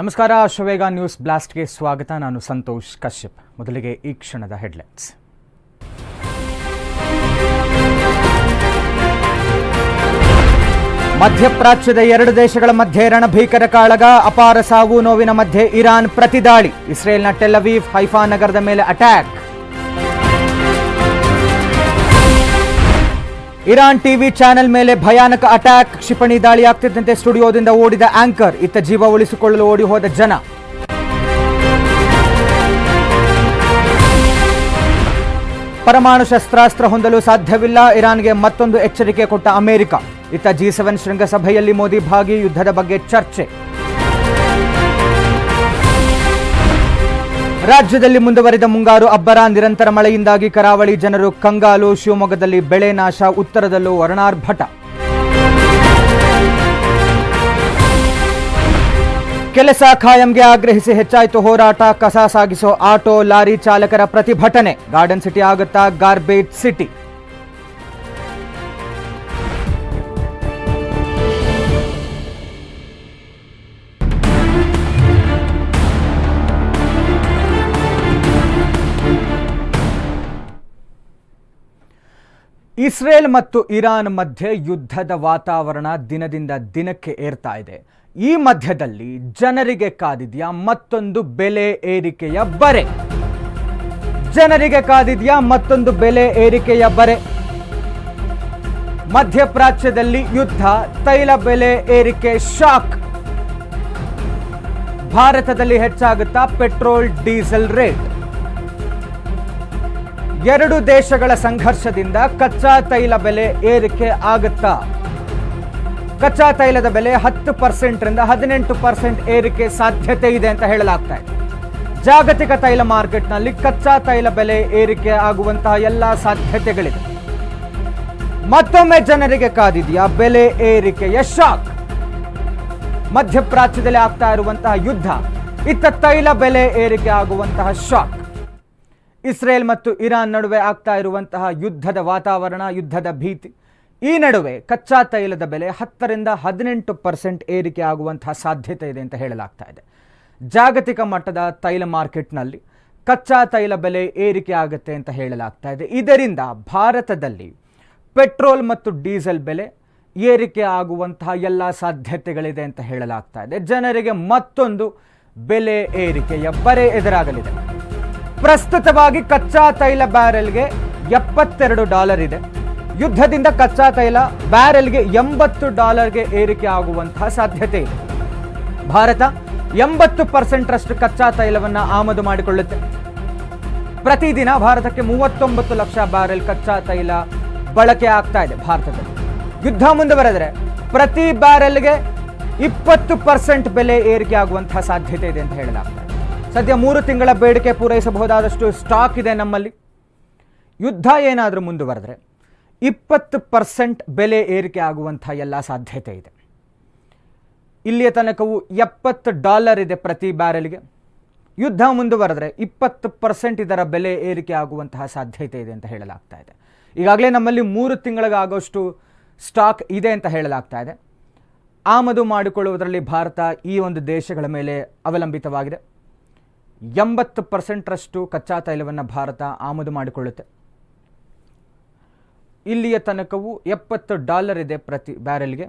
ನಮಸ್ಕಾರ, ಶವೇಗ ನ್ಯೂಸ್ ಬ್ಲಾಸ್ಟ್ಗೆ ಸ್ವಾಗತ. ನಾನು ಸಂತೋಷ್ ಕಶ್ಯಪ್. ಮೊದಲಿಗೆ ಈ ಕ್ಷಣದ ಹೆಡ್ಲೈನ್ಸ್. ಮಧ್ಯಪ್ರಾಚ್ಯದ ಎರಡು ದೇಶಗಳ ಮಧ್ಯೆ ರಣಭೀಕರ ಕಾಳಗ, ಅಪಾರ ಸಾವು ನೋವಿನ ಮಧ್ಯೆ ಇರಾನ್ ಪ್ರತಿದಾಳಿ. ಇಸ್ರೇಲ್ನ ಟೆಲವೀವ್ ಹೈಫಾ ನಗರದ ಮೇಲೆ ಅಟ್ಯಾಕ್. ಇರಾನ್ ಟಿವಿ ಚಾನೆಲ್ ಮೇಲೆ ಭಯಾನಕ ಅಟ್ಯಾಕ್, ಕ್ಷಿಪಣಿ ದಾಳಿ ಆಗ್ತಿದ್ದಂತೆ ಸ್ಟುಡಿಯೋದಿಂದ ಓಡಿದ ಆಂಕರ್, ಇತ್ತ ಜೀವ ಉಳಿಸಿಕೊಳ್ಳಲು ಓಡಿ ಹೋದ ಜನ. ಪರಮಾಣು ಶಸ್ತ್ರಾಸ್ತ್ರ ಹೊಂದಲು ಸಾಧ್ಯವಿಲ್ಲ, ಇರಾನ್ಗೆ ಮತ್ತೊಂದು ಎಚ್ಚರಿಕೆ ಕೊಟ್ಟ ಅಮೆರಿಕ. ಇತ್ತ ಜಿ ಸೆವೆನ್ ಶೃಂಗಸಭೆಯಲ್ಲಿ ಮೋದಿ ಭಾಗಿ ಯುದ್ಧದ ಬಗ್ಗೆ ಚರ್ಚೆ. ರಾಜ್ಯದಲ್ಲಿ ಮುಂದುವರಿದ ಮುಂಗಾರು ಅಬ್ಬರ ನಿರಂತರ ಮಳೆಯಿಂದಾಗಿ ಕರಾವಳಿ ಜನರು ಕಂಗಾಲು, ಶಿವಮೊಗ್ಗದಲ್ಲಿ ಬೆಳೆ ನಾಶ, ಉತ್ತರದಲ್ಲೂ ವರ್ಣಾರ್ಭಟ. ಕೆಲಸ ಖಾಯಂಗೆ ಆಗ್ರಹಿಸಿ ಹೆಚ್ಚಾಯಿತು ಹೋರಾಟ, ಕಸ ಸಾಗಿಸೋ ಆಟೋ ಲಾರಿ ಚಾಲಕರ ಪ್ರತಿಭಟನೆ. ಗಾರ್ಡನ್ ಸಿಟಿ ಆಗುತ್ತಾ, ಗಾರ್ಬೇಜ್ ಸಿಟಿ. ಇಸ್ರೇಲ್ ಮತ್ತು ಇರಾನ್ ಮಧ್ಯೆ ಯುದ್ಧದ ವಾತಾವರಣ ದಿನದಿಂದ ದಿನಕ್ಕೆ ಏರ್ತಾ ಇದೆ. ಈ ಮಧ್ಯದಲ್ಲಿ ಜನರಿಗೆ ಕಾದಿದೆಯಾ ಮತ್ತೊಂದು ಬೆಲೆ ಏರಿಕೆಯ ಬರೆ. ಜನರಿಗೆ ಕಾದಿದ್ಯಾ ಮತ್ತೊಂದು ಬೆಲೆ ಏರಿಕೆಯ ಬರೆ. ಮಧ್ಯಪ್ರಾಚ್ಯದಲ್ಲಿ ಯುದ್ಧ, ತೈಲ ಬೆಲೆ ಏರಿಕೆ ಶಾಕ್. ಭಾರತದಲ್ಲಿ ಹೆಚ್ಚಾಗುತ್ತಾ ಪೆಟ್ರೋಲ್, ಡೀಸೆಲ್ ರೇಟ್. ಎರಡು ದೇಶಗಳ ಸಂಘರ್ಷದಿಂದ ಕಚ್ಚಾ ತೈಲ ಬೆಲೆ ಏರಿಕೆ ಆಗುತ್ತಾ? ಕಚ್ಚಾ ತೈಲದ ಬೆಲೆ ಹತ್ತು ಪರ್ಸೆಂಟ್ರಿಂದ ಹದಿನೆಂಟು ಪರ್ಸೆಂಟ್ ಏರಿಕೆ ಸಾಧ್ಯತೆ ಇದೆ ಅಂತ ಹೇಳಲಾಗ್ತಾ ಇದೆ. ಜಾಗತಿಕ ತೈಲ ಮಾರ್ಕೆಟ್ನಲ್ಲಿ ಕಚ್ಚಾ ತೈಲ ಬೆಲೆ ಏರಿಕೆ ಆಗುವಂತಹ ಎಲ್ಲ ಸಾಧ್ಯತೆಗಳಿವೆ. ಮತ್ತೊಮ್ಮೆ ಜನರಿಗೆ ಕಾದಿದೆಯಾ ಬೆಲೆ ಏರಿಕೆಯ ಶಾಕ್? ಮಧ್ಯಪ್ರಾಚ್ಯದಲ್ಲಿ ಆಗ್ತಾ ಇರುವಂತಹ ಯುದ್ಧ, ಇತ್ತ ತೈಲ ಬೆಲೆ ಏರಿಕೆ ಆಗುವಂತಹ ಶಾಕ್. ಇಸ್ರೇಲ್ ಮತ್ತು ಇರಾನ್ ನಡುವೆ ಆಗ್ತಾ ಇರುವಂತಹ ಯುದ್ಧದ ವಾತಾವರಣ, ಯುದ್ಧದ ಭೀತಿ, ಈ ನಡುವೆ ಕಚ್ಚಾ ತೈಲದ ಬೆಲೆ ಹತ್ತರಿಂದ ಹದಿನೆಂಟು ಪರ್ಸೆಂಟ್ ಏರಿಕೆ ಆಗುವಂತಹ ಸಾಧ್ಯತೆ ಇದೆ ಅಂತ ಹೇಳಲಾಗ್ತಾ ಇದೆ. ಜಾಗತಿಕ ಮಟ್ಟದ ತೈಲ ಮಾರ್ಕೆಟ್ನಲ್ಲಿ ಕಚ್ಚಾ ತೈಲ ಬೆಲೆ ಏರಿಕೆ ಆಗುತ್ತೆ ಅಂತ ಹೇಳಲಾಗ್ತಾ ಇದೆ. ಇದರಿಂದ ಭಾರತದಲ್ಲಿ ಪೆಟ್ರೋಲ್ ಮತ್ತು ಡೀಸೆಲ್ ಬೆಲೆ ಏರಿಕೆ ಆಗುವಂತಹ ಎಲ್ಲ ಸಾಧ್ಯತೆಗಳಿದೆ ಅಂತ ಹೇಳಲಾಗ್ತಾ ಇದೆ. ಜನರಿಗೆ ಮತ್ತೊಂದು ಬೆಲೆ ಏರಿಕೆಯ ಬರೆ ಎದುರಾಗಲಿದೆ. ಪ್ರಸ್ತುತವಾಗಿ ಕಚ್ಚಾ ತೈಲ ಬ್ಯಾರೆಲ್ಗೆ ಎಪ್ಪತ್ತೆರಡು ಡಾಲರ್ ಇದೆ. ಯುದ್ಧದಿಂದ ಕಚ್ಚಾ ತೈಲ ಬ್ಯಾರೆಲ್ಗೆ ಎಂಬತ್ತು ಡಾಲರ್ಗೆ ಏರಿಕೆ ಆಗುವಂತಹ ಸಾಧ್ಯತೆ ಇದೆ. ಭಾರತ ಎಂಬತ್ತು ಪರ್ಸೆಂಟ್ರಷ್ಟು ಕಚ್ಚಾ ತೈಲವನ್ನು ಆಮದು ಮಾಡಿಕೊಳ್ಳುತ್ತೆ. ಪ್ರತಿದಿನ ಭಾರತಕ್ಕೆ ಮೂವತ್ತೊಂಬತ್ತು ಲಕ್ಷ ಬ್ಯಾರೆಲ್ ಕಚ್ಚಾ ತೈಲ ಬಳಕೆ ಆಗ್ತಾ ಇದೆ ಭಾರತದಲ್ಲಿ. ಯುದ್ಧ ಮುಂದುವರೆದರೆ ಪ್ರತಿ ಬ್ಯಾರೆಲ್ಗೆ ಇಪ್ಪತ್ತು ಪರ್ಸೆಂಟ್ ಬೆಲೆ ಏರಿಕೆ ಆಗುವಂತಹ ಸಾಧ್ಯತೆ ಇದೆ ಅಂತ ಹೇಳಲಾಗ್ತಾ ಇದೆ ಸದ್ಯ ಮೂರು ತಿಂಗಳ ಬೇಡಿಕೆ ಪೂರೈಸಬಹುದಾದಷ್ಟು ಸ್ಟಾಕ್ ಇದೆ ನಮ್ಮಲ್ಲಿ. ಯುದ್ಧ ಏನಾದರೂ ಮುಂದುವರೆದ್ರೆ ಇಪ್ಪತ್ತು ಪರ್ಸೆಂಟ್ ಬೆಲೆ ಏರಿಕೆ ಆಗುವಂಥ ಎಲ್ಲ ಸಾಧ್ಯತೆ ಇದೆ. ಇಲ್ಲಿಯ ತನಕವು ಎಪ್ಪತ್ತು ಡಾಲರ್ ಇದೆ ಪ್ರತಿ ಬ್ಯಾರೆಲ್ಗೆ ಯುದ್ಧ ಮುಂದುವರೆದ್ರೆ ಇಪ್ಪತ್ತು ಪರ್ಸೆಂಟ್ ಇದರ ಬೆಲೆ ಏರಿಕೆ ಆಗುವಂತಹ ಸಾಧ್ಯತೆ ಇದೆ ಅಂತ ಹೇಳಲಾಗ್ತಾ ಇದೆ. ಈಗಾಗಲೇ ನಮ್ಮಲ್ಲಿ ಮೂರು ತಿಂಗಳಿಗಾಗೋಷ್ಟು ಸ್ಟಾಕ್ ಇದೆ ಅಂತ ಹೇಳಲಾಗ್ತಾ ಇದೆ. ಆಮದು ಮಾಡಿಕೊಳ್ಳುವುದರಲ್ಲಿ ಭಾರತ ಈ ಒಂದು ದೇಶಗಳ ಮೇಲೆ ಅವಲಂಬಿತವಾಗಿದೆ. ಎಂಬತ್ತು ಪರ್ಸೆಂಟ್ರಷ್ಟು ಕಚ್ಚಾ ತೈಲವನ್ನು ಭಾರತ ಆಮದು ಮಾಡಿಕೊಳ್ಳುತ್ತೆ. ಇಲ್ಲಿಯ ತನಕವು ಎಪ್ಪತ್ತು ಡಾಲರ್ ಇದೆ ಪ್ರತಿ ಬ್ಯಾರೆಲ್ಗೆ.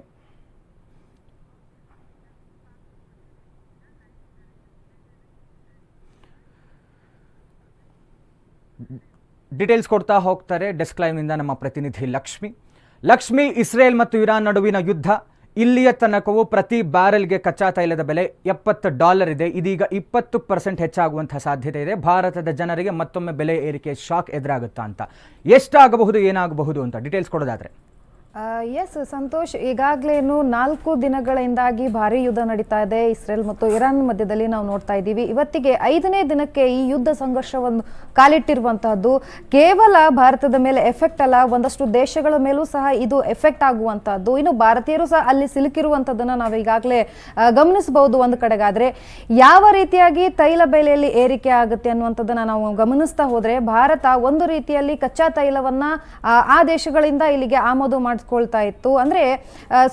ಡೀಟೇಲ್ಸ್ ಕೊಡ್ತಾ ಹೋಗ್ತಾರೆ ಡೆಸ್ಕ್ಲೈವ್ನಿಂದ ನಮ್ಮ ಪ್ರತಿನಿಧಿ ಲಕ್ಷ್ಮಿ. ಲಕ್ಷ್ಮಿ, ಇಸ್ರೇಲ್ ಮತ್ತು ಇರಾನ್ ನಡುವಿನ ಯುದ್ಧ. ಇಲ್ಲಿಯ ತನಕವು ಪ್ರತಿ ಬ್ಯಾರೆಲ್ಗೆ ಕಚ್ಚಾ ತೈಲದ ಬೆಲೆ ಎಪ್ಪತ್ತು ಡಾಲರ್ ಇದೆ. ಇದೀಗ ಇಪ್ಪತ್ತು ಪರ್ಸೆಂಟ್ ಹೆಚ್ಚಾಗುವಂತಹ ಸಾಧ್ಯತೆ ಇದೆ. ಭಾರತದ ಜನರಿಗೆ ಮತ್ತೊಮ್ಮೆ ಬೆಲೆ ಏರಿಕೆ ಶಾಕ್ ಎದುರಾಗುತ್ತಾ ಅಂತ. ಎಷ್ಟಾಗಬಹುದು, ಏನಾಗಬಹುದು ಅಂತ ಡೀಟೇಲ್ಸ್ ಕೊಡೋದಾದ್ರೆ. ಎಸ್ ಸಂತೋಷ್ ಈಗಾಗಲೇನು ನಾಲ್ಕು ದಿನಗಳಿಂದಾಗಿ ಭಾರಿ ಯುದ್ಧ ನಡೀತಾ ಇದೆ. ಇಸ್ರೇಲ್ ಮತ್ತು ಇರಾನ್ ಮಧ್ಯದಲ್ಲಿ ನಾವು ನೋಡ್ತಾ ಇದ್ದೀವಿ. ಇವತ್ತಿಗೆ ಐದನೇ ದಿನಕ್ಕೆ ಈ ಯುದ್ಧ ಸಂಘರ್ಷವನ್ನು ಕಾಲಿಟ್ಟಿರುವಂತಹದ್ದು. ಕೇವಲ ಭಾರತದ ಮೇಲೆ ಎಫೆಕ್ಟ್ ಅಲ್ಲ ಒಂದಷ್ಟು ದೇಶಗಳ ಮೇಲೂ ಸಹ ಇದು ಎಫೆಕ್ಟ್ ಆಗುವಂತಹದ್ದು. ಇನ್ನು ಭಾರತೀಯರು ಸಹ ಅಲ್ಲಿ ಸಿಲುಕಿರುವಂತದ್ದನ್ನ ನಾವು ಈಗಾಗಲೇ ಗಮನಿಸಬಹುದು ಒಂದು ಕಡೆಗಾದ್ರೆ. ಯಾವ ರೀತಿಯಾಗಿ ತೈಲ ಬೆಲೆಯಲ್ಲಿ ಏರಿಕೆ ಆಗುತ್ತೆ ಅನ್ನುವಂಥದ್ದನ್ನ ನಾವು ಗಮನಿಸ್ತಾ ಹೋದ್ರೆ ಭಾರತ ಒಂದು ರೀತಿಯಲ್ಲಿ ಕಚ್ಚಾ ತೈಲವನ್ನ ಆ, ದೇಶಗಳಿಂದ ಇಲ್ಲಿಗೆ ಆಮದು ಮಾಡಿಸ್ ಮಾಡ್ಕೊಳ್ತಾ ಇತ್ತು. ಅಂದ್ರೆ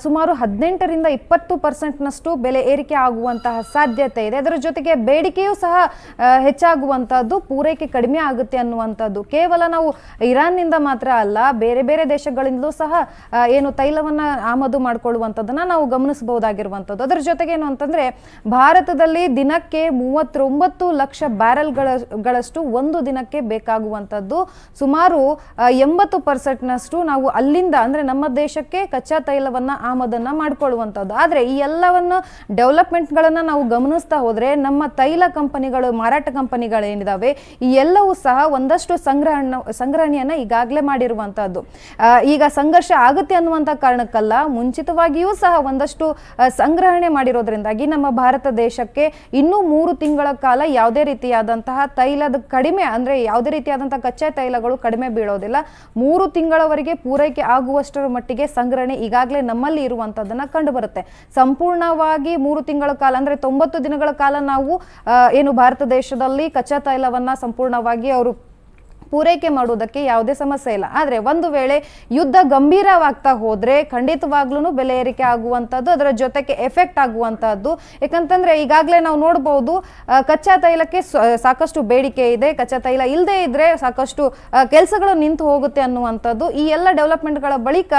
ಸುಮಾರು ಹದಿನೆಂಟರಿಂದ ಇಪ್ಪತ್ತು ಪರ್ಸೆಂಟ್ನಷ್ಟು ಬೆಲೆ ಏರಿಕೆ ಆಗುವಂತಹ ಸಾಧ್ಯತೆ ಇದೆ. ಅದರ ಜೊತೆಗೆ ಬೇಡಿಕೆಯೂ ಸಹ ಆ, ಹೆಚ್ಚಾಗುವಂಥದ್ದು ಪೂರೈಕೆ ಕಡಿಮೆ ಆಗುತ್ತೆ ಅನ್ನುವಂಥದ್ದು. ಕೇವಲ ನಾವು ಇರಾನ್ನಿಂದ ಮಾತ್ರ ಅಲ್ಲ ಬೇರೆ ಬೇರೆ ದೇಶಗಳಿಂದಲೂ ಸಹ ಏನು ತೈಲವನ್ನು ಆಮದು ಮಾಡಿಕೊಳ್ಳುವಂಥದ್ದನ್ನ ನಾವು ಗಮನಿಸಬಹುದಾಗಿರುವಂಥದ್ದು. ಅದರ ಜೊತೆಗೆ ಏನು ಅಂತಂದ್ರೆ ಭಾರತದಲ್ಲಿ ದಿನಕ್ಕೆ ಮೂವತ್ತೊಂಬತ್ತು ಲಕ್ಷ ಬ್ಯಾರೆಲ್ಗಳ ಗಳಷ್ಟು ಒಂದು ದಿನಕ್ಕೆ ಬೇಕಾಗುವಂಥದ್ದು. ಸುಮಾರು ಎಂಬತ್ತು ಪರ್ಸೆಂಟ್ನಷ್ಟು ನಾವು ಅಲ್ಲಿಂದ ಅಂದರೆ ನಮ್ಮ ದೇಶಕ್ಕೆ ಕಚ್ಚಾ ತೈಲವನ್ನು ಆಮದನ್ನು ಮಾಡ್ಕೊಳ್ಳುವಂಥದ್ದು. ಆದರೆ ಈ ಎಲ್ಲವನ್ನು ಡೆವಲಪ್ಮೆಂಟ್ಗಳನ್ನು ನಾವು ಗಮನಿಸ್ತಾ ಹೋದರೆ ನಮ್ಮ ತೈಲ ಕಂಪನಿಗಳು, ಮಾರಾಟ ಕಂಪನಿಗಳೇನಿದ್ದಾವೆ ಈ ಎಲ್ಲವೂ ಸಹ ಒಂದಷ್ಟು ಸಂಗ್ರಹಣ, ಸಂಗ್ರಹಣೆಯನ್ನು ಈಗಾಗಲೇ ಮಾಡಿರುವಂಥದ್ದು. ಈಗ ಸಂಘರ್ಷ ಆಗುತ್ತೆ ಅನ್ನುವಂಥ ಕಾರಣಕ್ಕಲ್ಲ, ಮುಂಚಿತವಾಗಿಯೂ ಸಹ ಒಂದಷ್ಟು ಸಂಗ್ರಹಣೆ ಮಾಡಿರೋದ್ರಿಂದಾಗಿ ನಮ್ಮ ಭಾರತ ದೇಶಕ್ಕೆ ಇನ್ನೂ ಮೂರು ತಿಂಗಳ ಕಾಲ ಯಾವುದೇ ರೀತಿಯಾದಂತಹ ತೈಲದ ಕಡಿಮೆ, ಅಂದರೆ ಯಾವುದೇ ರೀತಿಯಾದಂತಹ ಕಚ್ಚಾ ತೈಲಗಳು ಕಡಿಮೆ ಬೀಳೋದಿಲ್ಲ. ಮೂರು ತಿಂಗಳವರೆಗೆ ಪೂರೈಕೆ ಆಗುವಷ್ಟರ ಮಟ್ಟಿಗೆ ಸಂಗ್ರಹಣೆ ಈಗಾಗಲೇ ನಮ್ಮಲ್ಲಿ ಇರುವಂತದ್ದನ್ನ ಕಂಡು ಬರುತ್ತೆ ಸಂಪೂರ್ಣವಾಗಿ ಮೂರು ತಿಂಗಳ ಕಾಲ, ಅಂದ್ರೆ ತೊಂಬತ್ತು ದಿನಗಳ ಕಾಲ ನಾವು ಏನು ಭಾರತ ದೇಶದಲ್ಲಿ ಕಚ್ಚಾ ತೈಲವನ್ನ ಸಂಪೂರ್ಣವಾಗಿ ಅವರು ಪೂರೈಕೆ ಮಾಡುವುದಕ್ಕೆ ಯಾವುದೇ ಸಮಸ್ಯೆ ಇಲ್ಲ. ಆದರೆ ಒಂದು ವೇಳೆ ಯುದ್ಧ ಗಂಭೀರವಾಗ್ತಾ ಹೋದರೆ ಖಂಡಿತವಾಗ್ಲೂ ಬೆಲೆ ಏರಿಕೆ ಆಗುವಂಥದ್ದು ಅದರ ಜೊತೆಗೆ ಎಫೆಕ್ಟ್ ಆಗುವಂಥದ್ದು ಯಾಕಂತಂದರೆ ಈಗಾಗಲೇ ನಾವು ನೋಡ್ಬೋದು ಕಚ್ಚಾ ತೈಲಕ್ಕೆ ಸಾಕಷ್ಟು ಬೇಡಿಕೆ ಇದೆ. ಕಚ್ಚಾ ತೈಲ ಇಲ್ಲದೆ ಇದ್ರೆ ಸಾಕಷ್ಟು ಕೆಲಸಗಳು ನಿಂತು ಹೋಗುತ್ತೆ ಅನ್ನುವಂಥದ್ದು ಈ ಎಲ್ಲ ಡೆವಲಪ್ಮೆಂಟ್ಗಳ ಬಳಿಕ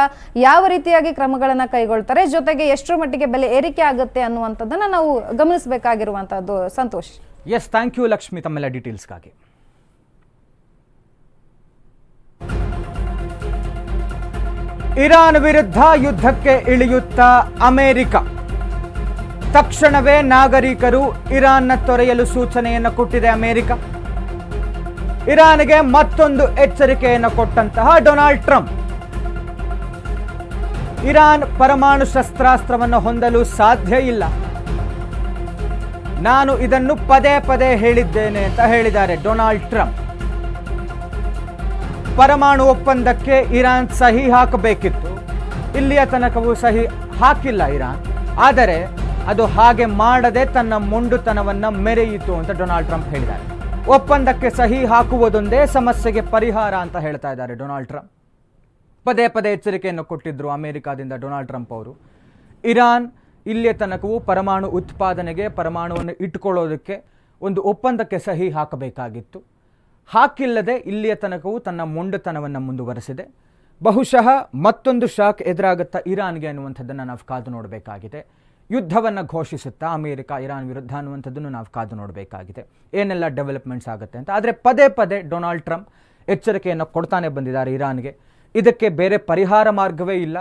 ಯಾವ ರೀತಿಯಾಗಿ ಕ್ರಮಗಳನ್ನು ಕೈಗೊಳ್ತಾರೆ, ಜೊತೆಗೆ ಎಷ್ಟರ ಮಟ್ಟಿಗೆ ಬೆಲೆ ಏರಿಕೆ ಆಗುತ್ತೆ ಅನ್ನುವಂಥದ್ದನ್ನು ನಾವು ಗಮನಿಸಬೇಕಾಗಿರುವಂಥದ್ದು Santosh. Yes thank you Lakshmi ತಮ್ಮೆಲ್ಲ ಡೀಟೇಲ್ಸ್ಗಾಗಿ ಇರಾನ್ ವಿರುದ್ಧ ಯುದ್ಧಕ್ಕೆ ಇಳಿಯುತ್ತಾ ಅಮೆರಿಕ. ತಕ್ಷಣವೇ ನಾಗರಿಕರು ಇರಾನ್ನ ತೊರೆಯಲು ಸೂಚನೆಯನ್ನು ಕೊಟ್ಟಿದೆ ಅಮೆರಿಕ. ಇರಾನ್ಗೆ ಮತ್ತೊಂದು ಎಚ್ಚರಿಕೆಯನ್ನು ಕೊಟ್ಟಂತಹ ಡೊನಾಲ್ಡ್ ಟ್ರಂಪ್. ಇರಾನ್ ಪರಮಾಣು ಶಸ್ತ್ರಾಸ್ತ್ರವನ್ನು ಹೊಂದಲು ಸಾಧ್ಯ ಇಲ್ಲ. ನಾನು ಇದನ್ನು ಪದೇ ಪದೇ ಹೇಳಿದ್ದೇನೆ ಅಂತ ಹೇಳಿದ್ದಾರೆ ಡೊನಾಲ್ಡ್ ಟ್ರಂಪ್. ಪರಮಾಣು ಒಪ್ಪಂದಕ್ಕೆ ಇರಾನ್ ಸಹಿ ಹಾಕಬೇಕಿತ್ತು. ಇಲ್ಲಿಯ ತನಕವೂ ಸಹಿ ಹಾಕಿಲ್ಲ ಇರಾನ್. ಆದರೆ ಅದು ಹಾಗೆ ಮಾಡದೆ ತನ್ನ ಮೊಂಡುತನವನ್ನು ಮೆರೆಯಿತು ಅಂತ ಡೊನಾಲ್ಡ್ ಟ್ರಂಪ್ ಹೇಳಿದ್ದಾರೆ. ಒಪ್ಪಂದಕ್ಕೆ ಸಹಿ ಹಾಕುವುದೊಂದೇ ಸಮಸ್ಯೆಗೆ ಪರಿಹಾರ ಅಂತ ಹೇಳ್ತಾ ಇದ್ದಾರೆ ಡೊನಾಲ್ಡ್ ಟ್ರಂಪ್. ಪದೇ ಪದೇ ಎಚ್ಚರಿಕೆಯನ್ನು ಕೊಟ್ಟಿದ್ದರು ಅಮೆರಿಕಾದಿಂದ ಡೊನಾಲ್ಡ್ ಟ್ರಂಪ್ ಅವರು. ಇರಾನ್ ಇಲ್ಲಿಯ ತನಕವೂ ಪರಮಾಣು ಉತ್ಪಾದನೆಗೆ, ಪರಮಾಣುವನ್ನು ಇಟ್ಕೊಳ್ಳೋದಕ್ಕೆ ಒಂದು ಒಪ್ಪಂದಕ್ಕೆ ಸಹಿ ಹಾಕಬೇಕಾಗಿತ್ತು. ಹಾಕಿಲ್ಲದೆ ಇಲ್ಲಿಯ ತನಕವೂ ತನ್ನ ಮೊಂಡುತನವನ್ನು ಮುಂದುವರೆಸಿದೆ. ಬಹುಶಃ ಮತ್ತೊಂದು ಶಾಕ್ ಎದುರಾಗುತ್ತಾ ಇರಾನ್ಗೆ ಅನ್ನುವಂಥದ್ದನ್ನು ನಾವು ಕಾದು ನೋಡಬೇಕಾಗಿದೆ. ಯುದ್ಧವನ್ನು ಘೋಷಿಸುತ್ತಾ ಅಮೆರಿಕ, ಇರಾನ್ ವಿರುದ್ಧ ಅನ್ನುವಂಥದ್ದನ್ನು ನಾವು ಕಾದು ನೋಡಬೇಕಾಗಿದೆ. ಏನೆಲ್ಲ ಡೆವಲಪ್ಮೆಂಟ್ಸ್ ಆಗುತ್ತೆ ಅಂತ. ಆದರೆ ಪದೇ ಪದೇ ಡೊನಾಲ್ಡ್ ಟ್ರಂಪ್ ಎಚ್ಚರಿಕೆಯನ್ನು ಕೊಡ್ತಾನೆ ಬಂದಿದ್ದಾರೆ ಇರಾನ್ಗೆ. ಇದಕ್ಕೆ ಬೇರೆ ಪರಿಹಾರ ಮಾರ್ಗವೇ ಇಲ್ಲ.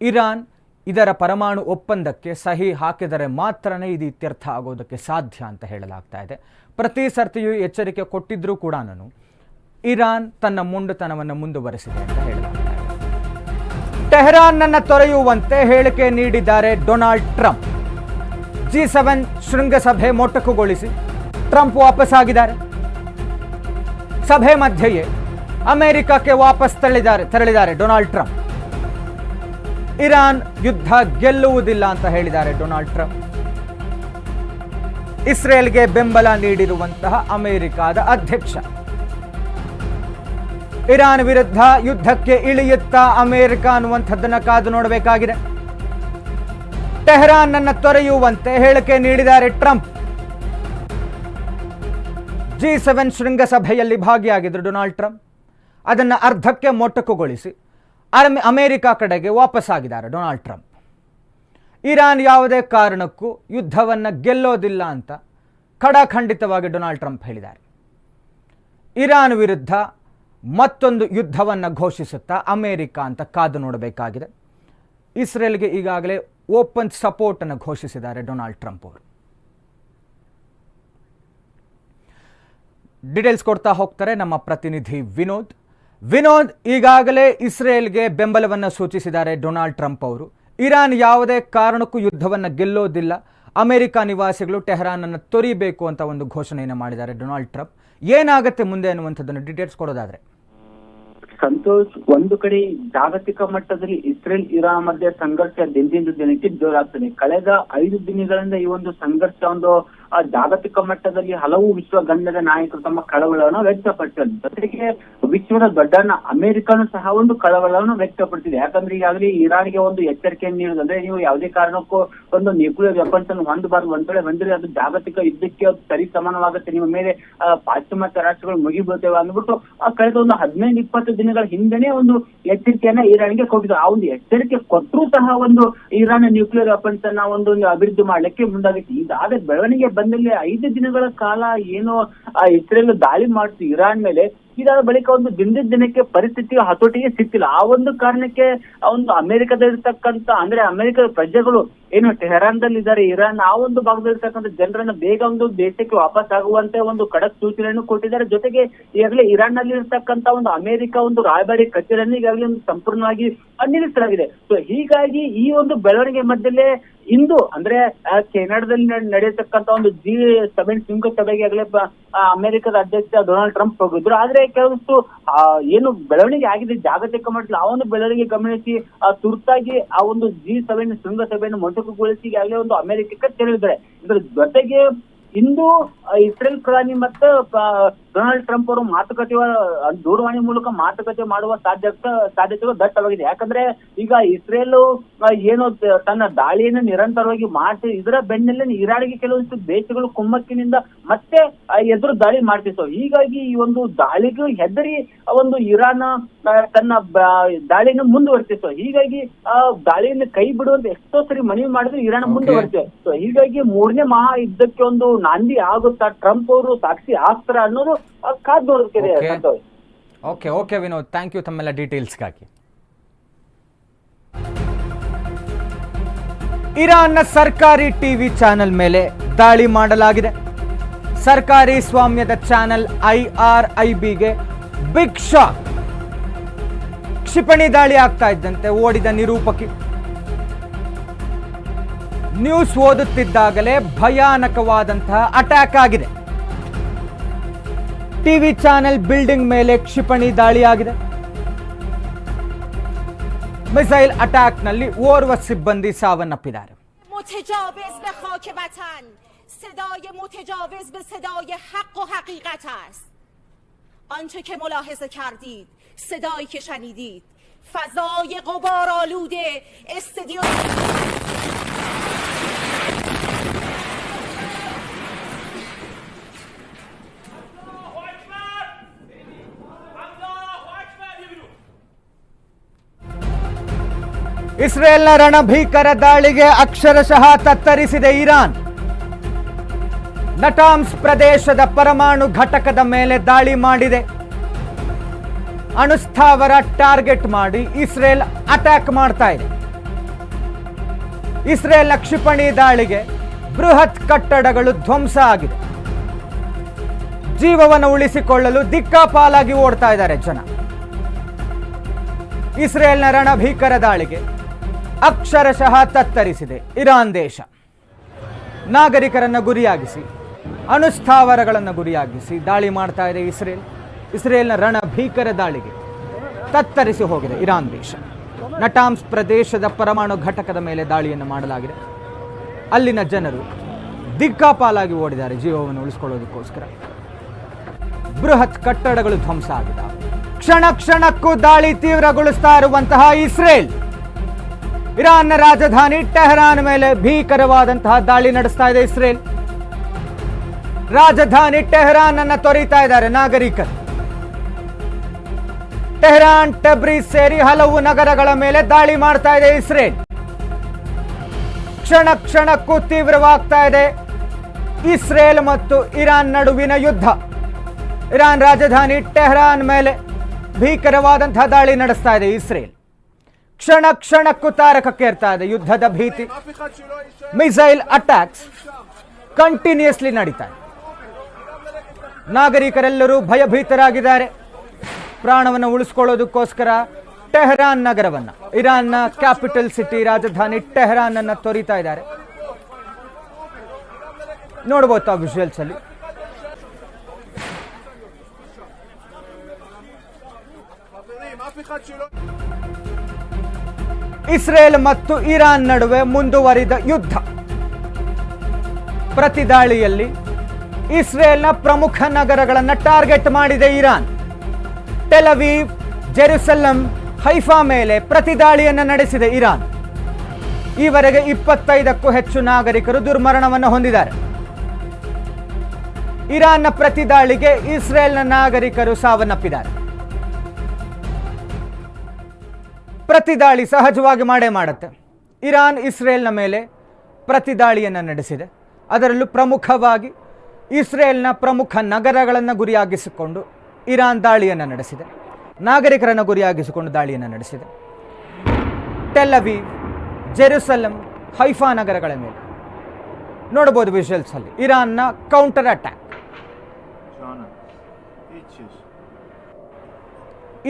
ಇರಾನ್ ಇದರ ಪರಮಾಣು ಒಪ್ಪಂದಕ್ಕೆ ಸಹಿ ಹಾಕಿದರೆ ಮಾತ್ರನೇ ಇದು ಇತ್ಯರ್ಥ ಆಗೋದಕ್ಕೆ ಸಾಧ್ಯ ಅಂತ ಹೇಳಲಾಗ್ತಾ ಇದೆ. ಪ್ರತಿ ಸರ್ತಿಯೂ ಎಚ್ಚರಿಕೆ ಕೊಟ್ಟಿದ್ರೂ ಕೂಡ ನಾನು ಇರಾನ್ ತನ್ನ ಮುಂಡುತನವನ್ನು ಮುಂದುವರೆಸಿದೆ ಅಂತ ಹೇಳಲಾಗ್ತಾ ಇದೆ. ಟೆಹರಾನ್ನನ್ನು ತೊರೆಯುವಂತೆ ಹೇಳಿಕೆ ನೀಡಿದ್ದಾರೆ ಡೊನಾಲ್ಡ್ ಟ್ರಂಪ್. ಜಿ ಸೆವೆನ್ ಶೃಂಗಸಭೆ ಮೊಟಕುಗೊಳಿಸಿ ಟ್ರಂಪ್ ವಾಪಸ್ಸಾಗಿದ್ದಾರೆ. ಸಭೆ ಮಧ್ಯೆಯೇ ಅಮೆರಿಕಕ್ಕೆ ವಾಪಸ್ ತೆರಳಿದ್ದಾರೆ ತೆರಳಿದ್ದಾರೆ ಡೊನಾಲ್ಡ್ ಟ್ರಂಪ್. ಇರಾನ್ ಯುದ್ಧ ಗೆಲ್ಲುವುದಿಲ್ಲ ಅಂತ ಹೇಳಿದ್ದಾರೆ ಡೊನಾಲ್ಡ್ ಟ್ರಂಪ್. ಇಸ್ರೇಲ್ಗೆ ಬೆಂಬಲ ನೀಡಿರುವಂತಹ ಅಮೆರಿಕಾದ ಅಧ್ಯಕ್ಷ. ಇರಾನ್ ವಿರುದ್ಧ ಯುದ್ಧಕ್ಕೆ ಇಳಿಯುತ್ತಾ ಅಮೆರಿಕ ಅನ್ನುವಂಥದ್ದನ್ನ ಕಾದು ನೋಡಬೇಕಾಗಿದೆ. ಟೆಹರಾನ್ ಅನ್ನು ತೊರೆಯುವಂತೆ ಹೇಳಿಕೆ ನೀಡಿದ್ದಾರೆ ಟ್ರಂಪ್. ಜಿ ಸೆವೆನ್ ಶೃಂಗಸಭೆಯಲ್ಲಿ ಭಾಗಿಯಾಗಿದ್ದರು ಡೊನಾಲ್ಡ್ ಟ್ರಂಪ್ ಅದನ್ನು ಅರ್ಧಕ್ಕೆ ಮೊಟಕುಗೊಳಿಸಿ ಅಮೆರಿಕ ಕಡೆಗೆ ವಾಪಸ್ಸಾಗಿದ್ದಾರೆ ಡೊನಾಲ್ಡ್ ಟ್ರಂಪ್. ಇರಾನ್ ಯಾವುದೇ ಕಾರಣಕ್ಕೂ ಯುದ್ಧವನ್ನು ಗೆಲ್ಲೋದಿಲ್ಲ ಅಂತ ಖಡಾಖಂಡಿತವಾಗಿ ಡೊನಾಲ್ಡ್ ಟ್ರಂಪ್ ಹೇಳಿದ್ದಾರೆ. ಇರಾನ್ ವಿರುದ್ಧ ಮತ್ತೊಂದು ಯುದ್ಧವನ್ನು ಘೋಷಿಸುತ್ತಾ ಅಮೆರಿಕ ಅಂತ ಕಾದು ನೋಡಬೇಕಾಗಿದೆ. ಇಸ್ರೇಲ್ಗೆ ಈಗಾಗಲೇ ಓಪನ್ ಸಪೋರ್ಟನ್ನು ಘೋಷಿಸಿದ್ದಾರೆ ಡೊನಾಲ್ಡ್ ಟ್ರಂಪ್ ಅವರು. ಡೀಟೇಲ್ಸ್ ಕೊಡ್ತಾ ಹೋಗ್ತಾರೆ ನಮ್ಮ ಪ್ರತಿನಿಧಿ ವಿನೋದ್. ವಿನೋದ್ ಈಗಾಗಲೇ ಇಸ್ರೇಲ್ಗೆ ಬೆಂಬಲವನ್ನು ಸೂಚಿಸಿದ್ದಾರೆ ಡೊನಾಲ್ಡ್ ಟ್ರಂಪ್ ಅವರು. ಇರಾನ್ ಯಾವುದೇ ಕಾರಣಕ್ಕೂ ಯುದ್ಧವನ್ನು ಗೆಲ್ಲೋದಿಲ್ಲ. ಅಮೆರಿಕ ನಿವಾಸಿಗಳು ಟೆಹರಾನ್ ಅನ್ನು ತೊರಿಬೇಕು ಅಂತ ಒಂದು ಘೋಷಣೆಯನ್ನು ಮಾಡಿದ್ದಾರೆ ಡೊನಾಲ್ಡ್ ಟ್ರಂಪ್. ಏನಾಗುತ್ತೆ ಮುಂದೆ ಅನ್ನುವಂಥದ್ದನ್ನು ಡೀಟೇಲ್ಸ್ ಕೊಡೋದಾದ್ರೆ? ಸಂತೋಷ್, ಒಂದು ಕಡೆ ಜಾಗತಿಕ ಮಟ್ಟದಲ್ಲಿ ಇಸ್ರೇಲ್ ಇರಾನ್ ಮಧ್ಯೆ ಸಂಘರ್ಷ ದಿನದಿಂದ ದಿನಕ್ಕೆ ಜೋರಾಗ್ತದೆ ಕಳೆದ ಐದು ದಿನಗಳಿಂದ ಈ ಒಂದು ಸಂಘರ್ಷ ಒಂದು ಜಾಗತಿಕ ಮಟ್ಟದಲ್ಲಿ ಹಲವು ವಿಶ್ವ ಗಣ್ಯರ ನಾಯಕರು ತಮ್ಮ ಕಳವಳವನ್ನು ವ್ಯಕ್ತಪಡಿಸಿದ್ರು ಜೊತೆಗೆ ವಿಶ್ವದ ದೊಡ್ಡನ ಅಮೆರಿಕನು ಸಹ ಒಂದು ಕಳವಳವನ್ನು ವ್ಯಕ್ತಪಡಿಸಿದೆ. ಯಾಕಂದ್ರೆ ಈಗಾಗಲೇ ಇರಾನ್ಗೆ ಒಂದು ಎಚ್ಚರಿಕೆಯನ್ನು ನೀಡುದಂದ್ರೆ ನೀವು ಯಾವುದೇ ಕಾರಣಕ್ಕೂ ಒಂದು ನ್ಯೂಕ್ಲಿಯರ್ ವೆಪನ್ಸ್ ಅನ್ನು ಹೊಂದಬಾರದು. ಒಂದ್ ಕಡೆ ಹೊಂದಿದ್ರೆ ಅದು ಜಾಗತಿಕ ಯುದ್ಧಕ್ಕೆ ಸರಿ ಸಮಾನವಾಗುತ್ತೆ. ನಿಮ್ಮ ಮೇಲೆ ಆ, ಪಾಶ್ಚಿಮಾತ್ಯ ರಾಷ್ಟ್ರಗಳು ಮುಗಿಬೀಳ್ತೇವೆ ಅಂದ್ಬಿಟ್ಟು ಆ ಕಳೆದ ಒಂದು ಹದಿನೈದು ಇಪ್ಪತ್ತು ದಿನಗಳ ಹಿಂದೆನೆ ಒಂದು ಎಚ್ಚರಿಕೆಯನ್ನ ಇರಾನ್ಗೆ ಕೊಟ್ಟಿದ್ರು. ಆ ಒಂದು ಎಚ್ಚರಿಕೆ ಕೊಟ್ಟರೂ ಸಹ ಒಂದು ಇರಾನ್ ನ್ಯೂಕ್ಲಿಯರ್ ವೆಪನ್ಸ್ ಅನ್ನ ಒಂದು ಅಭಿವೃದ್ಧಿ ಮಾಡಲಿಕ್ಕೆ ಮುಂದಾಗಿತ್ತು. ಇದಾದ ಬೆಳವಣಿಗೆ ಬಂದಲ್ಲಿ ಐದು ದಿನಗಳ ಕಾಲ ಏನು, ಆ ಇಸ್ರೇಲ್ ದಾಳಿ ಮಾಡ್ತು ಇರಾನ್ ಮೇಲೆ, ಇದಾದ ಬಳಿಕ ಒಂದು ದಿನದ ದಿನಕ್ಕೆ ಪರಿಸ್ಥಿತಿ ಹತೋಟಿಗೆ ಸಿಕ್ಕಿಲ್ಲ ಆ ಒಂದು ಕಾರಣಕ್ಕೆ ಒಂದು ಅಮೆರಿಕದಲ್ಲಿರ್ತಕ್ಕಂಥ, ಅಂದ್ರೆ ಅಮೆರಿಕದ ಪ್ರಜೆಗಳು ಏನು ಟೆಹರಾನ್ದಲ್ಲಿ ಇದ್ದಾರೆ ಇರಾನ್, ಆ ಒಂದು ಭಾಗದಲ್ಲಿರ್ತಕ್ಕಂಥ ಜನರನ್ನ ಬೇಗ ಒಂದು ದೇಶಕ್ಕೆ ವಾಪಸ್ ಆಗುವಂತೆ ಒಂದು ಖಡಕ್ ಸೂಚನೆಯನ್ನು ಕೊಟ್ಟಿದ್ದಾರೆ. ಜೊತೆಗೆ ಈಗಾಗಲೇ ಇರಾನ್ನಲ್ಲಿ ಇರ್ತಕ್ಕಂಥ ಒಂದು ಅಮೆರಿಕ ಒಂದು ರಾಯಭಾರಿ ಕಚೇರಿಯನ್ನು ಈಗಾಗಲೇ ಒಂದು ಸಂಪೂರ್ಣವಾಗಿ ನಿಲ್ಲಿಸಲಾಗಿದೆ ಸೊ ಹೀಗಾಗಿ ಈ ಒಂದು ಬೆಳವಣಿಗೆ ಮಧ್ಯದಲ್ಲೇ ಇಂದು ಅಂದ್ರೆ ಕೆನಡಾದಲ್ಲಿ ನಡೆಯತಕ್ಕಂತ ಒಂದು ಜಿ ಸೆವೆನ್ ಶೃಂಗಸಭೆಗೆ ಆಗಲೇ ಅಮೆರಿಕದ ಅಧ್ಯಕ್ಷ ಡೊನಾಲ್ಡ್ ಟ್ರಂಪ್ ಹೋಗಿದ್ರು. ಆದ್ರೆ ಕೆಲವಷ್ಟು ಏನು ಬೆಳವಣಿಗೆ ಆಗಿದೆ, ಜಾಗತಿಕ ಮಟ್ಟದಲ್ಲಿ ಆ ಒಂದು ಬೆಳವಣಿಗೆ ಗಮನಿಸಿ ತುರ್ತಾಗಿ ಆ ಒಂದು ಜಿ ಸೆವೆನ್ ಶೃಂಗಸಭೆಯನ್ನು ಮೊಟಕುಗೊಳಿಸಿ ಆಗಲಿ ಒಂದು ಅಮೆರಿಕಕ್ಕೆ ತೆರಳಿದ್ದಾರೆ. ಇದರ ಜೊತೆಗೆ ಇಂದು ಇಸ್ರೇಲ್ ಪ್ರಧಾನಿ ಮತ್ತು ಡೊನಾಲ್ಡ್ ಟ್ರಂಪ್ ಅವರು ಮಾತುಕತೆ ದೂರವಾಣಿ ಮೂಲಕ ಮಾತುಕತೆ ಮಾಡುವ ಸಾಧ್ಯತೆ ಸಾಧ್ಯತೆಗಳು ದಟ್ಟವಾಗಿದೆ. ಯಾಕಂದ್ರೆ ಈಗ ಇಸ್ರೇಲ್ ಏನು ತನ್ನ ದಾಳಿಯನ್ನು ನಿರಂತರವಾಗಿ ಮಾಡ್ತಿ ಇದರ ಬೆನ್ನಲ್ಲೇ ಇರಾನ್ಗೆ ಕೆಲವೊಂದಿಷ್ಟು ದೇಶಗಳು ಕುಮ್ಮಕ್ಕಿನಿಂದ ಮತ್ತೆ ಎದುರು ದಾಳಿ ಮಾಡ್ತಿತ್ತು. ಹೀಗಾಗಿ ಈ ಒಂದು ದಾಳಿಗೂ ಹೆದರಿ ಒಂದು ಇರಾನ್ ತನ್ನ ದಾಳಿಯನ್ನು ಮುಂದುವರಿಸಿತ್ತು. ಹೀಗಾಗಿ ಆ ದಾಳಿಯನ್ನು ಕೈ ಬಿಡುವಂತ ಎಷ್ಟೋ ಸರಿ ಮನವಿ ಮಾಡಿದ್ರು ಇರಾನ್ ಸೊ ಹೀಗಾಗಿ ಮೂರನೇ ಮಹಾ ಯುದ್ಧಕ್ಕೆ ಒಂದು ನಾಂದಿ ಆಗುತ್ತಾ ಟ್ರಂಪ್ ಅವರು ಸಾಕ್ಷಿ ಆಗ್ತಾರ ಅನ್ನೋದು ಕಾದ್ Santosh okay okay Vinod thank you ತಮ್ಮೆಲ್ಲ ಡೀಟೇಲ್ಸ್ಗಾಗಿ ಇರಾನ್ನ ಸರ್ಕಾರಿ ಟಿವಿ ಚಾನೆಲ್ ಮೇಲೆ ದಾಳಿ ಮಾಡಲಾಗಿದೆ. ಸರ್ಕಾರಿ ಸ್ವಾಮ್ಯದ ಚಾನೆಲ್ ಐ ಆರ್ ಐ ಬಿಗೆ ಬಿಗ್ ಶಾಕ್. ಕ್ಷಿಪಣಿ ದಾಳಿ ಆಗ್ತಾ ಇದ್ದಂತೆ ಓಡಿದ ನಿರೂಪಕಿ. ನ್ಯೂಸ್ ಓದುತ್ತಿದ್ದಾಗಲೇ ಭಯಾನಕವಾದಂತಹ ಅಟ್ಯಾಕ್ ಆಗಿದೆ. ಟಿವಿ ಚಾನೆಲ್ ಬಿಲ್ಡಿಂಗ್ ಮೇಲೆ ಕ್ಷಿಪಣಿ ದಾಳಿಯಾಗಿದೆ ಮಿಸೈಲ್ ಅಟ್ಯಾಕ್ನಲ್ಲಿ ಓರ್ವ ಸಿಬ್ಬಂದಿ ಸಾವನ್ನಪ್ಪಿದ್ದಾರೆ متجاوز به خاک وطن صدای متجاوز به صدای حق و حقیقت است آنچه که ملاحظه کردید صدایی که شنیدید فضای غبارآلوده استدیو ಇಸ್ರೇಲ್ನ ರಣಭೀಕರ ದಾಳಿಗೆ ಅಕ್ಷರಶಃ ತತ್ತರಿಸಿದೆ ಇರಾನ್. ನಟಾಮ್ಸ್ ಪ್ರದೇಶದ ಪರಮಾಣು ಘಟಕದ ಮೇಲೆ ದಾಳಿ ಮಾಡಿದೆ. ಅಣುಸ್ಥಾವರ ಟಾರ್ಗೆಟ್ ಮಾಡಿ ಇಸ್ರೇಲ್ ಅಟ್ಯಾಕ್ ಮಾಡ್ತಾ ಇದೆ. ಇಸ್ರೇಲ್ನ ಕ್ಷಿಪಣಿ ದಾಳಿಗೆ ಬೃಹತ್ ಕಟ್ಟಡಗಳು ಧ್ವಂಸ ಆಗಿದೆ. ಜೀವವನ್ನು ಉಳಿಸಿಕೊಳ್ಳಲು ದಿಕ್ಕಾಪಾಲಾಗಿ ಓಡ್ತಾ ಇದ್ದಾರೆ ಜನ. ಇಸ್ರೇಲ್ನ ರಣಭೀಕರ ದಾಳಿಗೆ ಅಕ್ಷರಶಃ ತತ್ತರಿಸಿದೆ. ಇರಾನ್ ದೇಶ. ನಾಗರಿಕರನ್ನು ಗುರಿಯಾಗಿಸಿ ಅಣುಸ್ಥಾವರಗಳನ್ನು ಗುರಿಯಾಗಿಸಿ ದಾಳಿ ಮಾಡ್ತಾ ಇದೆ ಇಸ್ರೇಲ್. ಇಸ್ರೇಲ್ನ ರಣ ಭೀಕರ ದಾಳಿಗೆ ತತ್ತರಿಸಿ ಹೋಗಿದೆ ಇರಾನ್ ದೇಶ. ನಟಾಮ್ಸ್ ಪ್ರದೇಶದ ಪರಮಾಣು ಘಟಕದ ಮೇಲೆ ದಾಳಿಯನ್ನು ಮಾಡಲಾಗಿದೆ. ಅಲ್ಲಿನ ಜನರು ದಿಕ್ಕಾಪಾಲಾಗಿ ಓಡಿದ್ದಾರೆ ಜೀವವನ್ನು ಉಳಿಸ್ಕೊಳ್ಳೋದಕ್ಕೋಸ್ಕರ. ಬೃಹತ್ ಕಟ್ಟಡಗಳು ಧ್ವಂಸ ಆಗಿದೆ. ಕ್ಷಣ ಕ್ಷಣಕ್ಕೂ ದಾಳಿ ತೀವ್ರಗೊಳಿಸ್ತಾ ಇರುವಂತಹ ಇಸ್ರೇಲ್. ಇರಾನ್ನ ರಾಜಧಾನಿ ಟೆಹರಾನ್ ಮೇಲೆ ಭೀಕರವಾದಂತಹ ದಾಳಿ ನಡೆಸ್ತಾ ಇದೆ ಇಸ್ರೇಲ್. ರಾಜಧಾನಿ ಟೆಹರಾನ್ ಅನ್ನ ತೊರೀತಾ ಇದ್ದಾರೆ ನಾಗರಿಕರು. ಟೆಹರಾನ್ ಟಬ್ರೀಸ್ ಸೇರಿ ಹಲವು ನಗರಗಳ ಮೇಲೆ ದಾಳಿ ಮಾಡ್ತಾ ಇದೆ ಇಸ್ರೇಲ್. ಕ್ಷಣ ಕ್ಷಣಕ್ಕೂ ತೀವ್ರವಾಗ್ತಾ ಇದೆ ಇಸ್ರೇಲ್ ಮತ್ತು ಇರಾನ್ ನಡುವಿನ ಯುದ್ಧ. ಇರಾನ್ ರಾಜಧಾನಿ ಟೆಹರಾನ್ ಮೇಲೆ ಭೀಕರವಾದಂತಹ ದಾಳಿ ನಡೆಸ್ತಾ ಇದೆ ಇಸ್ರೇಲ್. ಕ್ಷಣ ಕ್ಷಣಕ್ಕೂ ತಾರಕಕ್ಕೇರ್ತಾ ಇದೆ ಯುದ್ಧದ ಭೀತಿ. ಮಿಸೈಲ್ ಅಟ್ಯಾಕ್ಸ್ ಕಂಟಿನ್ಯೂಸ್ಲಿ ನಡೀತಾ ಇದೆ. ನಾಗರಿಕರೆಲ್ಲರೂ ಭಯಭೀತರಾಗಿದ್ದಾರೆ. ಪ್ರಾಣವನ್ನು ಉಳಿಸ್ಕೊಳ್ಳೋದಕ್ಕೋಸ್ಕರ ಟೆಹರಾನ್ ನಗರವನ್ನ, ಇರಾನ್ನ ಕ್ಯಾಪಿಟಲ್ ಸಿಟಿ ರಾಜಧಾನಿ ಟೆಹರಾನ್ ಅನ್ನು ತೊರಿತಾ ಇದ್ದಾರೆ. ನೋಡ್ಬೋದು ಆ ವಿಜುವಲ್ಸ್ ಅಲ್ಲಿ. ಇಸ್ರೇಲ್ ಮತ್ತು ಇರಾನ್ ನಡುವೆ ಮುಂದುವರಿದ ಯುದ್ಧ. ಪ್ರತಿದಾಳಿಯಲ್ಲಿ ಇಸ್ರೇಲ್ನ ಪ್ರಮುಖ ನಗರಗಳನ್ನು ಟಾರ್ಗೆಟ್ ಮಾಡಿದೆ ಇರಾನ್. ಟೆಲವೀವ್ ಜೆರುಸಲಂ, ಹೈಫಾ ಮೇಲೆ ಪ್ರತಿದಾಳಿಯನ್ನು ನಡೆಸಿದೆ ಇರಾನ್. ಈವರೆಗೆ ಇಪ್ಪತ್ತೈದಕ್ಕೂ ಹೆಚ್ಚು ನಾಗರಿಕರು ದುರ್ಮರಣವನ್ನು ಹೊಂದಿದ್ದಾರೆ. ಇರಾನ್ನ ಪ್ರತಿದಾಳಿಗೆ ಇಸ್ರೇಲ್ನ ನಾಗರಿಕರು ಸಾವನ್ನಪ್ಪಿದ್ದಾರೆ. ಪ್ರತಿದಾಳಿ ಸಹಜವಾಗಿ ಮಾಡೇ ಮಾಡುತ್ತೆ. ಇರಾನ್, ಇಸ್ರೇಲ್ನ ಮೇಲೆ ಪ್ರತಿದಾಳಿಯನ್ನು ನಡೆಸಿದೆ. ಅದರಲ್ಲೂ ಪ್ರಮುಖವಾಗಿ ಇಸ್ರೇಲ್ನ ಪ್ರಮುಖ ನಗರಗಳನ್ನು ಗುರಿಯಾಗಿಸಿಕೊಂಡು ಇರಾನ್ ದಾಳಿಯನ್ನು ನಡೆಸಿದೆ. ನಾಗರಿಕರನ್ನು ಗುರಿಯಾಗಿಸಿಕೊಂಡು ದಾಳಿಯನ್ನು ನಡೆಸಿದೆ. ಟೆಲ್ಲವಿ ಜೆರುಸಲಂ, ಹೈಫಾ ನಗರಗಳ ಮೇಲೆ. ನೋಡ್ಬೋದು ವಿಶ್ವಲ್ಸಲ್ಲಿ ಇರಾನ್ನ counter attack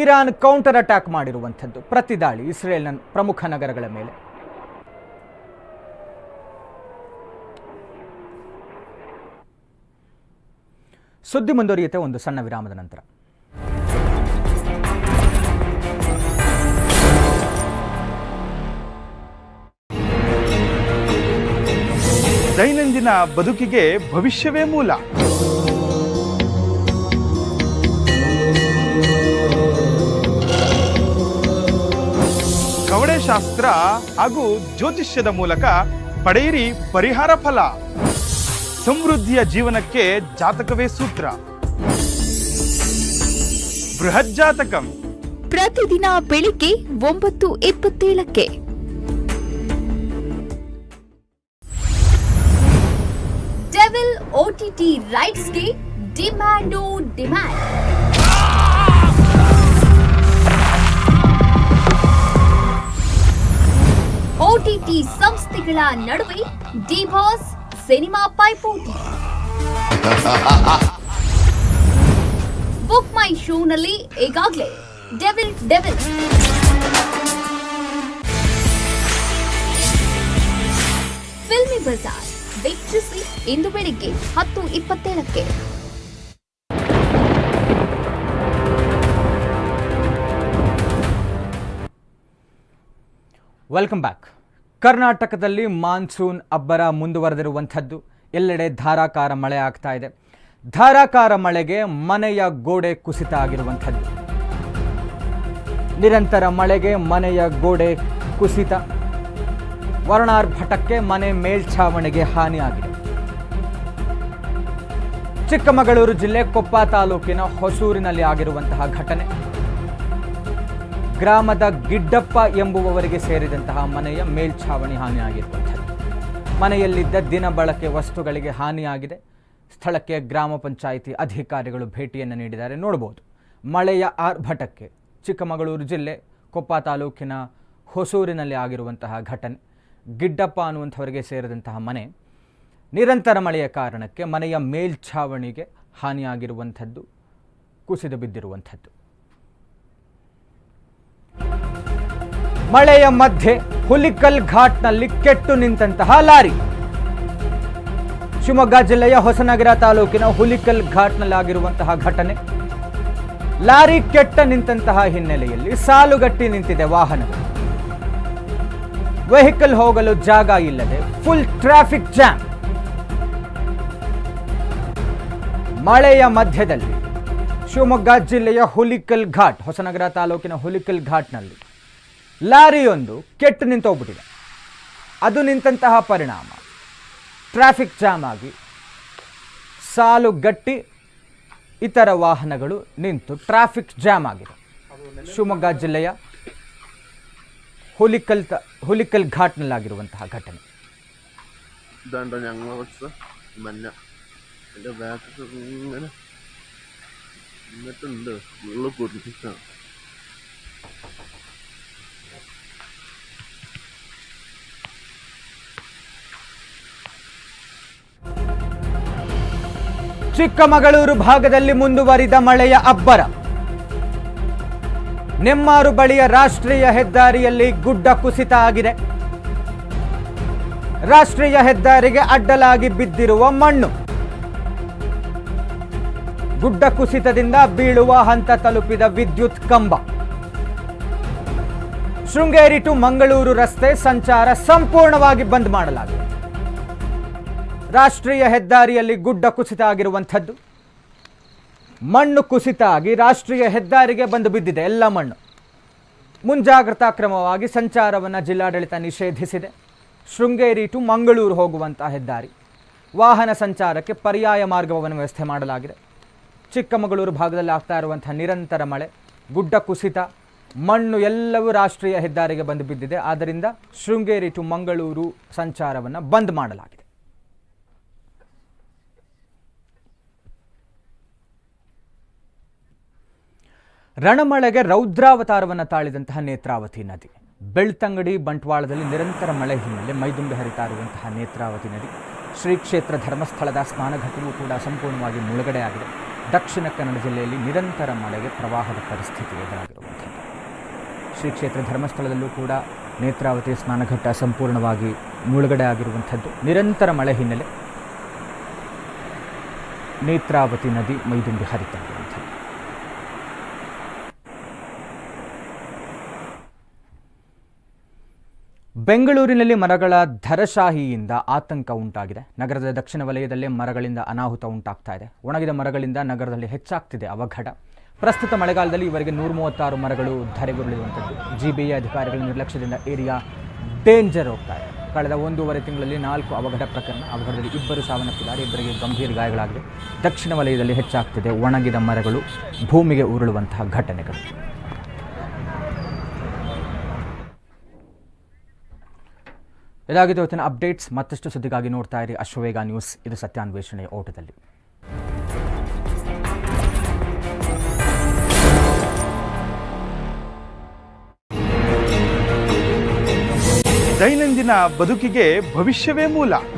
Iran counter attack ಮಾಡಿರುವಂಥದ್ದು. ಪ್ರತಿದಾಳಿ ಇಸ್ರೇಲ್ನ ಪ್ರಮುಖ ನಗರಗಳ ಮೇಲೆ. ಸುದ್ದಿ ಮುಂದುವರಿಯುತ್ತೆ ಒಂದು ಸಣ್ಣ ವಿರಾಮದ ನಂತರ. ದೈನಂದಿನ ಬದುಕಿಗೆ ಭವಿಷ್ಯವೇ ಮೂಲ. ಕವಡೆಶಾಸ್ತ್ರ ಹಾಗೂ ಜ್ಯೋತಿಷ್ಯದ ಮೂಲಕ ಪಡೆಯಿರಿ ಪರಿಹಾರ ಫಲ. ಸಮೃದ್ಧಿಯ ಜೀವನಕ್ಕೆ ಜಾತಕವೇ ಸೂತ್ರ. ಬೃಹತ್ ಜಾತಕಂ. ಪ್ರತಿದಿನ ಬೆಳಿಗ್ಗೆ ಒಂಬತ್ತು ಇಪ್ಪತ್ತೇಳಕ್ಕೆ. ಡೆವಿಲ್ ಓಟಿಟಿ ರೈಟ್ಸ್ಗೆ ಡಿಮ್ಯಾಂಡೋ ಡಿಮ್ಯಾಂಡ್ ಓಟಿಟಿ ಸಂಸ್ಥೆಗಳ ನಡುವೆ ಡಿಬಾಸ್ ಸಿನಿಮಾ ಪೈಪೋಟಿ. ಬುಕ್ ಮೈ ಶೋನಲ್ಲಿ ಈಗಾಗಲೇ ಡೆವಿಲ್ ಡೆವಿಲ್ ಫಿಲ್ಮಿ ಬಜಾರ್ ವೀಕ್ಷಿಸಿ ಇಂದು ಬೆಳಿಗ್ಗೆ ಹತ್ತು ಇಪ್ಪತ್ತೇಳಕ್ಕೆ. ವೆಲ್ಕಮ್ ಬ್ಯಾಕ್ ಕರ್ನಾಟಕದಲ್ಲಿ ಮಾನ್ಸೂನ್ ಅಬ್ಬರ ಮುಂದುವರೆದಿರುವಂಥದ್ದು. ಎಲ್ಲೆಡೆ ಧಾರಾಕಾರ ಮಳೆ ಆಗ್ತಾ ಇದೆ. ಧಾರಾಕಾರ ಮಳೆಗೆ ಮನೆಯ ಗೋಡೆ ಕುಸಿತ ಆಗಿರುವಂಥದ್ದು. ನಿರಂತರ ಮಳೆಗೆ ಮನೆಯ ಗೋಡೆ ಕುಸಿತ. ವರ್ಣಾರ್ಭಟಕ್ಕೆ ಮನೆ ಮೇಲ್ಛಾವಣಿಗೆ ಹಾನಿಯಾಗಿದೆ. ಚಿಕ್ಕಮಗಳೂರು ಜಿಲ್ಲೆ ಕೊಪ್ಪ ತಾಲೂಕಿನ ಹೊಸೂರಿನಲ್ಲಿ ಆಗಿರುವಂತಹ ಘಟನೆ. ಗ್ರಾಮದ ಗಿಡ್ಡಪ್ಪ ಎಂಬುವವರಿಗೆ ಸೇರಿದಂತಹ ಮನೆಯ ಮೇಲ್ಛಾವಣಿ ಹಾನಿಯಾಗಿರುವಂಥದ್ದು ಮನೆಯಲ್ಲಿದ್ದ ದಿನ ಬಳಕೆ ವಸ್ತುಗಳಿಗೆ ಹಾನಿಯಾಗಿದೆ. ಸ್ಥಳಕ್ಕೆ ಗ್ರಾಮ ಪಂಚಾಯಿತಿ ಅಧಿಕಾರಿಗಳು ಭೇಟಿಯನ್ನು ನೀಡಿದ್ದಾರೆ. ನೋಡ್ಬೋದು ಮಳೆಯ ಆರ್ಭಟಕ್ಕೆ ಚಿಕ್ಕಮಗಳೂರು ಜಿಲ್ಲೆ ಕೊಪ್ಪ ತಾಲೂಕಿನ ಹೊಸೂರಿನಲ್ಲಿ ಆಗಿರುವಂತಹ ಘಟನೆ. ಗಿಡ್ಡಪ್ಪ ಅನ್ನುವಂಥವರಿಗೆ ಸೇರಿದಂತಹ ಮನೆ ನಿರಂತರ ಮಳೆಯ ಕಾರಣಕ್ಕೆ ಮನೆಯ ಮೇಲ್ಛಾವಣಿಗೆ ಹಾನಿಯಾಗಿರುವಂಥದ್ದು, ಕುಸಿದು ಬಿದ್ದಿರುವಂಥದ್ದು. ಮಳೆಯ ಮಧ್ಯೆ ಹುಲಿಕಲ್ ಘಾಟ್ನಲ್ಲಿ ಕೆಟ್ಟು ನಿಂತಹ ಲಾರಿ. ಶಿವಮೊಗ್ಗ ಜಿಲ್ಲೆಯ ಹೊಸನಗರ ತಾಲೂಕಿನ ಹುಲಿಕಲ್ ಘಾಟ್ನಲ್ಲಿ ಆಗಿರುವಂತಹ ಘಟನೆ. ಲಾರಿ ಕೆಟ್ಟ ನಿಂತಹ ಹಿನ್ನೆಲೆಯಲ್ಲಿ ಸಾಲುಗಟ್ಟಿ ನಿಂತಿದೆ ವಾಹನಗಳು ವೆಹಿಕಲ್ ಹೋಗಲು ಜಾಗ ಇಲ್ಲದೆ ಫುಲ್ ಟ್ರಾಫಿಕ್ ಜಾಮ್. ಮಳೆಯ ಮಧ್ಯದಲ್ಲಿ ಶಿವಮೊಗ್ಗ ಜಿಲ್ಲೆಯ ಹುಲಿಕಲ್ ಘಾಟ್ ಹೊಸನಗರ ತಾಲೂಕಿನ ಹುಲಿಕಲ್ ಘಾಟ್ನಲ್ಲಿ ಲಾರಿಯೊಂದು ಕೆಟ್ಟು ನಿಂತೋಗ್ಬಿಟ್ಟಿದೆ ಅದು ನಿಂತಹ ಪರಿಣಾಮ ಟ್ರಾಫಿಕ್ ಜಾಮ್ ಆಗಿ ಸಾಲು ಗಟ್ಟಿ ಇತರ ವಾಹನಗಳು ನಿಂತು ಟ್ರಾಫಿಕ್ ಜಾಮ್ ಆಗಿದೆ ಶಿವಮೊಗ್ಗ ಜಿಲ್ಲೆಯ ಹುಲಿಕಲ್ ತ ಹುಲಿಕಲ್ ಘಾಟ್ನಲ್ಲಾಗಿರುವಂತಹ ಘಟನೆ ഇതാണ്ടോ ഞങ്ങൾ വെച്ച മഞ്ഞ എൻ്റെ ബാക്ക് ഇങ്ങനെ എന്നിട്ടുണ്ട് ഉള്ളു പൊട്ടിച്ചാണ് ಚಿಕ್ಕಮಗಳೂರು ಭಾಗದಲ್ಲಿ ಮುಂದುವರಿದ ಮಳೆಯ ಅಬ್ಬರ ನೆಮ್ಮಾರು ಬಳಿಯ ರಾಷ್ಟ್ರೀಯ ಹೆದ್ದಾರಿಯಲ್ಲಿ ಗುಡ್ಡ ಕುಸಿತ ಆಗಿದೆ ರಾಷ್ಟ್ರೀಯ ಹೆದ್ದಾರಿಗೆ ಅಡ್ಡಲಾಗಿ ಬಿದ್ದಿರುವ ಮಣ್ಣು ಗುಡ್ಡ ಕುಸಿತದಿಂದ ಬೀಳುವ ಹಂತ ತಲುಪಿದ ವಿದ್ಯುತ್ ಕಂಬ. ಶೃಂಗೇರಿ ಟು ಮಂಗಳೂರು ರಸ್ತೆ ಸಂಚಾರ ಸಂಪೂರ್ಣವಾಗಿ ಬಂದ್ ಮಾಡಲಾಗಿದೆ. ರಾಷ್ಟ್ರೀಯ ಹೆದ್ದಾರಿಯಲ್ಲಿ ಗುಡ್ಡ ಕುಸಿತ ಆಗಿರುವಂಥದ್ದು. ಮಣ್ಣು ಕುಸಿತ ಆಗಿ ರಾಷ್ಟ್ರೀಯ ಹೆದ್ದಾರಿಗೆ ಬಂದು ಬಿದ್ದಿದೆ ಎಲ್ಲ ಮಣ್ಣು. ಮುಂಜಾಗ್ರತಾ ಕ್ರಮವಾಗಿ ಸಂಚಾರವನ್ನು ಜಿಲ್ಲಾಡಳಿತ ನಿಷೇಧಿಸಿದೆ. ಶೃಂಗೇರಿ ಟು ಮಂಗಳೂರು ಹೋಗುವಂಥ ಹೆದ್ದಾರಿ. ವಾಹನ ಸಂಚಾರಕ್ಕೆ ಪರ್ಯಾಯ ಮಾರ್ಗವನ್ನು ವ್ಯವಸ್ಥೆ ಮಾಡಲಾಗಿದೆ. ಚಿಕ್ಕಮಗಳೂರು ಭಾಗದಲ್ಲಿ ಆಗ್ತಾ ಇರುವಂಥ ನಿರಂತರ ಮಳೆ, ಗುಡ್ಡ ಕುಸಿತ, ಮಣ್ಣು ಎಲ್ಲವೂ ರಾಷ್ಟ್ರೀಯ ಹೆದ್ದಾರಿಗೆ ಬಂದು ಬಿದ್ದಿದೆ. ಆದ್ದರಿಂದ ಶೃಂಗೇರಿ ಟು ಮಂಗಳೂರು ಸಂಚಾರವನ್ನು ಬಂದ್ ಮಾಡಲಾಗಿದೆ. ರಣಮಳೆಗೆ ರೌದ್ರಾವತಾರವನ್ನು ತಾಳಿದಂತಹ ನೇತ್ರಾವತಿ ನದಿ. ಬೆಳ್ತಂಗಡಿ ಬಂಟ್ವಾಳದಲ್ಲಿ ನಿರಂತರ ಮಳೆ ಹಿನ್ನೆಲೆ ಮೈದುಂಬಿ ಹರಿತಾ ಇರುವಂತಹ ನೇತ್ರಾವತಿ ನದಿ. ಶ್ರೀ ಕ್ಷೇತ್ರ ಧರ್ಮಸ್ಥಳದ ಸ್ನಾನಘಟ್ಟವೂ ಕೂಡ ಸಂಪೂರ್ಣವಾಗಿ ಮುಳುಗಡೆಯಾಗಿದೆ. ದಕ್ಷಿಣ ಕನ್ನಡ ಜಿಲ್ಲೆಯಲ್ಲಿ ನಿರಂತರ ಮಳೆಗೆ ಪ್ರವಾಹದ ಪರಿಸ್ಥಿತಿ ಎದುರಾಗಿರುವಂಥದ್ದು. ಶ್ರೀ ಕ್ಷೇತ್ರ ಧರ್ಮಸ್ಥಳದಲ್ಲೂ ಕೂಡ ನೇತ್ರಾವತಿ ಸ್ನಾನಘಟ್ಟ ಸಂಪೂರ್ಣವಾಗಿ ಮುಳುಗಡೆ ಆಗಿರುವಂಥದ್ದು. ನಿರಂತರ ಮಳೆ ಹಿನ್ನೆಲೆ ನೇತ್ರಾವತಿ ನದಿ ಮೈದುಂಬಿ ಹರಿತಾ ಬೆಂಗಳೂರಿನಲ್ಲಿ ಮರಗಳ ಧರಶಾಹಿಯಿಂದ ಆತಂಕ ಉಂಟಾಗಿದೆ. ನಗರದ ದಕ್ಷಿಣ ವಲಯದಲ್ಲೇ ಮರಗಳಿಂದ ಅನಾಹುತ ಉಂಟಾಗ್ತಾ ಇದೆ. ಒಣಗಿದ ಮರಗಳಿಂದ ನಗರದಲ್ಲಿ ಹೆಚ್ಚಾಗ್ತಿದೆ ಅವಘಡ. ಪ್ರಸ್ತುತ ಮಳೆಗಾಲದಲ್ಲಿ ಇವರಿಗೆ ನೂರ ಮೂವತ್ತಾರು ಮರಗಳು ಧರೆಗುರುಳಿರುವಂಥದ್ದು ಜಿ ಬಿ ಎ ಅಧಿಕಾರಿಗಳ ನಿರ್ಲಕ್ಷ್ಯದಿಂದ ಏರಿಯಾ ಡೇಂಜರ್ ಹೋಗ್ತಾ ಇದೆ. ಕಳೆದ ಒಂದೂವರೆ ತಿಂಗಳಲ್ಲಿ ನಾಲ್ಕು ಅವಘಡ ಪ್ರಕರಣ, ಅವಘಡದಲ್ಲಿ ಇಬ್ಬರು ಸಾವನ್ನಪ್ಪಿದ್ದಾರೆ. ಇಬ್ಬರಿಗೆ ಗಂಭೀರ ಗಾಯಗಳಾಗಿದೆ ದಕ್ಷಿಣ ವಲಯದಲ್ಲಿ ಹೆಚ್ಚಾಗ್ತಿದೆ ಒಣಗಿದ ಮರಗಳು ಭೂಮಿಗೆ ಉರುಳುವಂತಹ ಘಟನೆಗಳು. ಇದಾಗಿದೆ ಇವತ್ತಿನ ಅಪ್ಡೇಟ್ಸ್ ಮತ್ತಷ್ಟು ಸುದ್ದಿಗಾಗಿ ನೋಡ್ತಾ ಇರಿ. ಅಶ್ವವೇಗ ನ್ಯೂಸ್. ಇದು ಸತ್ಯಾನ್ವೇಷಣೆಯ ಓಟದಲ್ಲಿ. ದೈನಂದಿನ ಬದುಕಿಗೆ ಭವಿಷ್ಯವೇ ಮೂಲ.